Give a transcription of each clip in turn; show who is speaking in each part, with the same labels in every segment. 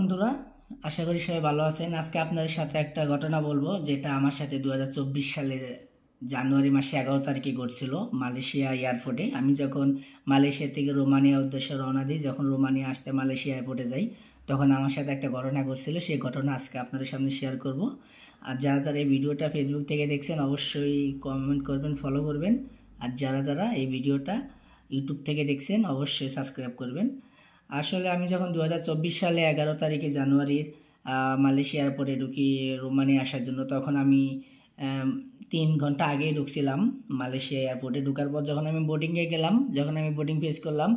Speaker 1: বন্ধুরা, আশা করি সবাই ভালো আছেন। আজকে আপনাদের সাথে একটা ঘটনা বলব, যেটা আমার সাথে দু সালের জানুয়ারি মাসে এগারো তারিখে ঘটছিল মালয়েশিয়া এয়ারপোর্টে। আমি যখন মালয়েশিয়া থেকে রোমানিয়া উদ্দেশ্যে রওনা দিই, যখন রোমানিয়া আসতে মালয়েশিয়া এয়ারপোর্টে যাই, তখন আমার সাথে একটা ঘটনা ঘটছিল, সেই ঘটনা আজকে আপনাদের সামনে শেয়ার করব। আর যারা যারা এই ভিডিওটা ফেসবুক থেকে দেখছেন, অবশ্যই কমেন্ট করবেন ফলো করবেন। আর যারা যারা এই ভিডিওটা ইউটিউব থেকে দেখছেন, অবশ্যই সাবস্ক্রাইব করবেন। আসলে আমি যখন দু হাজার চব্বিশ সালে এগারো তারিখে জানুয়ারির মালয়েশিয়া এয়ারপোর্টে ঢুকি রোমানিয়া আসার জন্য, তখন আমি তিন ঘণ্টা আগেই ঢুকছিলাম মালয়েশিয়া এয়ারপোর্টে। ঢুকার পর যখন আমি বোর্ডিংয়ে গেলাম, যখন আমি বোর্ডিং ফেস করলাম,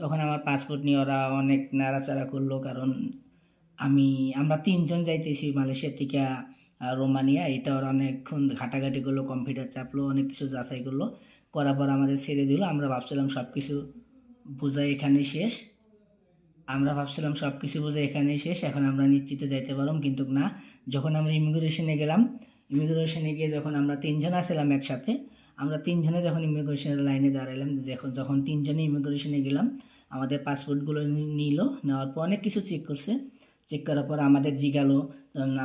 Speaker 1: তখন আমার পাসপোর্ট নিয়ে ওরা অনেক নাড়াচাড়া করল, কারণ আমি, আমরা তিনজন যাইতেছি মালয়েশিয়া থেকে রোমানিয়া। এটা ওরা অনেকক্ষণ ঘাটাঘাটি করল কম্পিউটার চাপলো, অনেক কিছু যাচাই করল। করার পর আমাদের ছেড়ে দিল। আমরা ভাবছিলাম সব কিছু বোঝাই এখানে শেষ। আমরা ভাবছিলাম সব কিছু বোঝাই এখানে শেষ, এখন আমরা নিশ্চিতে যাইতে পারলাম কিন্তু না। যখন আমরা ইমিগ্রেশনে গেলাম ইমিগ্রেশনে গিয়ে যখন আমরা তিনজন আসলাম একসাথে, আমরা তিনজনে যখন ইমিগ্রেশনের লাইনে দাঁড়ালাম যখন যখন তিনজনে ইমিগ্রেশনে গেলাম, আমাদের পাসপোর্টগুলো নিল, নেওয়ার পর অনেক কিছু চেক করছে। চেক করার পর আমাদের জিগালো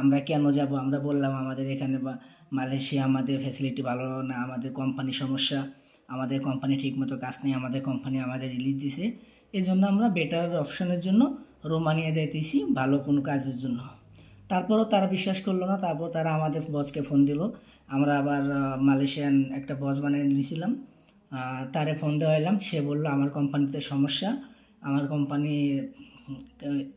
Speaker 1: আমরা কেন যাব? আমরা বললাম আমাদের এখানে বা, মালয়েশিয়া আমাদের ফ্যাসিলিটি ভালো না, আমাদের কোম্পানির সমস্যা, আমাদের কোম্পানি ঠিকমতো কাজ নেই, আমাদের কোম্পানি আমাদের রিলিজ দিছে। এই জন্য আমরা বেটার অপশনের জন্য রোমানিয়া যাইতেছি, ভালো কোনো কাজের জন্য। তারপরও তারা বিশ্বাস করল না, তারপর তারা আমাদের বসকে ফোন দিল। আমরা আবার মালয়েশিয়ান একটা বস বানিয়ে নিয়েছিলাম। তারে ফোন দেওয়া এলাম। সে বলল, আমার কোম্পানিতে সমস্যা। আমার কোম্পানি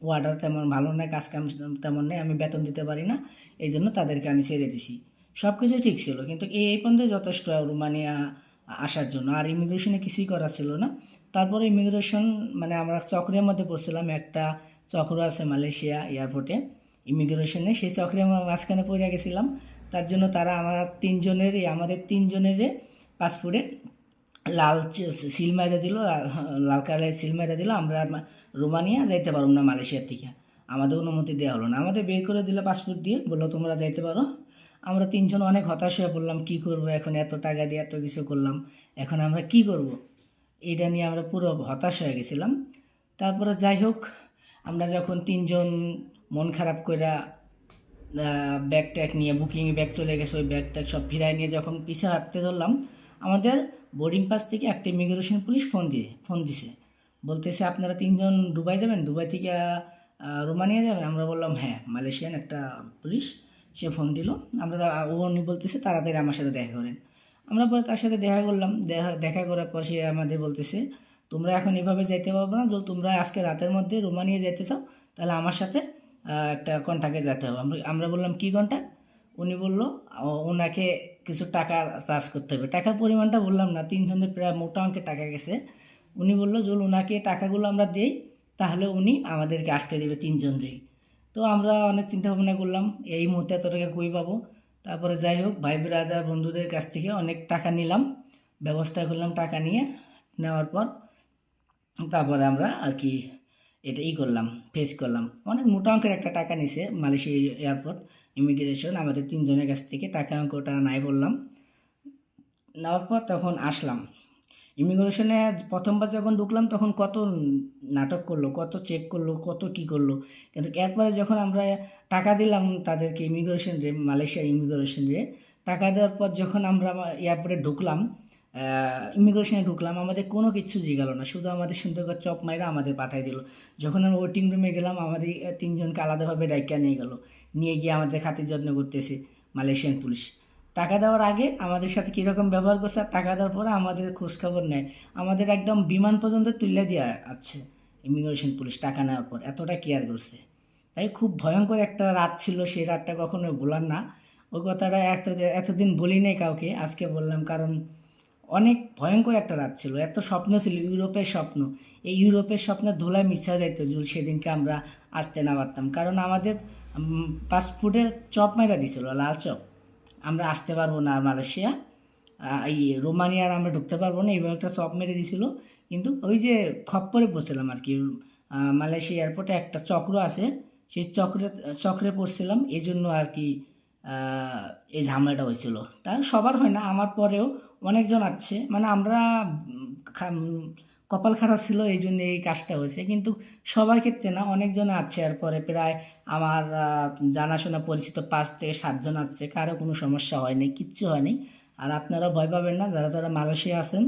Speaker 1: ওয়ার্ডার তেমন ভালো নয় কাজ কাম তেমন নেই, আমি বেতন দিতে পারি না। এই জন্য তাদেরকে আমি ছেড়ে দিছি। সব কিছু ঠিক ছিল, কিন্তু এই পর্যন্ত যথেষ্ট রোমানিয়া আসার জন্য। আর ইমিগ্রেশনে কিছুই করা ছিল না। তারপরে ইমিগ্রেশন মানে আমরা চক্রের মধ্যে পড়ছিলাম একটা চক্র আছে মালয়েশিয়া এয়ারপোর্টে ইমিগ্রেশনে সেই চক্রে আমরা মাঝখানে পড়ে গেছিলাম। তার জন্য তারা আমার তিনজনেরই আমাদের তিনজনেরই পাসপোর্টে লাল সিল মেরে দিল, লাল কালারের সিল মেরে দিল, আমরা রোমানিয়া যাইতে পারব না মালয়েশিয়ার থেকে আমাদের অনুমতি দেওয়া হলো না। আমাদের বের করে দিল পাসপোর্ট দিয়ে, বলল, তোমরা যাইতে পারো। আমরা তিনজন অনেক হতাশ হয়ে পড়লাম, কী করব এখন? এত টাকা দিয়ে এত কিছু করলাম। এখন আমরা কি করব। এটা নিয়ে আমরা পুরো হতাশ হয়ে গেছিলাম। তারপরে যাই হোক, আমরা যখন তিনজন মন খারাপ কইরা ব্যাগ ট্যাগ নিয়ে বুকিং ব্যাগ চলে গেছে, ওই ব্যাগ ট্যাগ সব ফিরাই নিয়ে যখন পিছিয়ে হাঁটতে চললাম আমাদের বোর্ডিং পাস থেকে একটা ইমিগ্রেশন পুলিশ ফোন দিয়ে ফোন দিছে। বলতেছে, আপনারা তিনজন দুবাই যাবেন? দুবাই থেকে রোমানিয়া যাবেন? আমরা বললাম হ্যাঁ মালয়েশিয়ান একটা পুলিশ, সে ফোন দিল। আমরা উনি বলতেছে, তাড়াতাড়ি আমার সাথে দেখা করেন। আমরা পরে তার সাথে দেখা করলাম, দেখা দেখা করার পর সে আমাদের বলতেছে, তোমরা এখন এভাবে যাইতে পারব না, যদি তোমরা আজকে রাতের মধ্যে রোমানিয়া যেতে চাও, তাহলে আমার সাথে একটা কন্ট্যাক্টে যেতে হবে। আমরা আমরা বললাম, কী কন্ট্যাক্ট উনি বলল ওনাকে কিছু টাকা চার্জ করতে হবে। টাকার পরিমাণটা বললাম না, তিনজনের প্রায় মোটা অঙ্কের টাকা গেছে। উনি বলল যে ওনাকে টাকাগুলো আমরা দেই, তাহলে উনি আমাদেরকে আসতে দেবে তিনজনকেই। তো আমরা অনেক চিন্তা ভাবনা করলাম, এই মুহূর্তে এত টাকা কই পাবো? তারপরে যাই হোক, ভাই ব্রাদার বন্ধুদের কাছ থেকে অনেক টাকা নিলাম। ব্যবস্থা করলাম টাকা নিয়ে, নেওয়ার পর তারপরে আমরা আর কি এটা ই করলাম ফেস করলাম। অনেক মোটা অঙ্কের একটা টাকা নিছে, মালয়েশিয়া এয়ারপোর্ট ইমিগ্রেশন আমাদের তিনজনের কাছ থেকে টাকা অঙ্কটা নাই বললাম। নেওয়ার পর তখন আসলাম। ইমিগ্রেশনে প্রথমবার যখন ঢুকলাম, তখন কত নাটক করল, কত চেক করল, কত কি করল। কিন্তু এরপরে যখন আমরা টাকা দিলাম তাদেরকে ইমিগ্রেশন রে মালয়েশিয়া ইমিগ্রেশন রে, টাকা দেওয়ার পর যখন আমরা এয়ারপোর্টে ঢুকলাম ইমিগ্রেশনে ঢুকলাম, আমাদের কোনো কিছু জিগালো না, শুধু আমাদের সুন্দর করে চপ মাইরা আমাদের পাঠাই দিল। যখন আমরা ওয়েটিং রুমে গেলাম, আমাদের তিনজনকে আলাদাভাবে ডাইকা নিয়ে গেল, নিয়ে গিয়ে আমাদের খাতির যত্ন করতেছে মালয়েশিয়ান পুলিশ টাকা দেওয়ার আগে আমাদের সাথে কীরকম ব্যবহার করছে আর টাকা দেওয়ার পরে আমাদের খোঁজখবর নেয়। আমাদের একদম বিমান পর্যন্ত তুলে দেওয়া আছে ইমিগ্রেশন পুলিশ টাকা নেওয়ার পর। এতটা কেয়ার করছে। তাই খুব ভয়ঙ্কর একটা রাত ছিল, সেই রাতটা কখনো ভোলার না। ওই কথাটা এত এতদিন বলি নাই কাউকে, আজকে বললাম কারণ অনেক ভয়ঙ্কর একটা রাত ছিল। এত স্বপ্ন ছিল, ইউরোপের স্বপ্ন। এই ইউরোপের স্বপ্নে ধুলায় মিশা যাইতো জুল, সেদিনকে আমরা আসতে না পারতাম। কারণ আমাদের পাসপোর্টে চপ মাইরা দিছিল, লাল চপ। আমরা আসতে পারব না মালয়েশিয়া। এই রোমানিয়ার আমরা ঢুকতে পারব না এবং একটা চপ মেরে দিছিল। কিন্তু ওই যে খপ্পরে পড়ছিলাম আর কি মালয়েশিয়া এয়ারপোর্টে একটা চক্র আছে, সেই চক্রে চক্রে পড়ছিলাম। এই জন্য আর কি এই ঝামেলাটা হয়েছিল। তা সবার হয় না, আমার পরেও অনেকজন আছে। মানে আমরা কপাল খারাপ ছিল, এই জন্য এই কাজটা হয়েছে। কিন্তু সবার ক্ষেত্রে না, অনেকজন আছে আর পরে প্রায় আমার জানাশোনা পরিচিত পাঁচ থেকে সাতজন আছে, কারও কোনো সমস্যা হয়নি, কিচ্ছু হয়নি। আর আপনারা ভয় পাবেন না, যারা যারা মালয়েশিয়া আছেন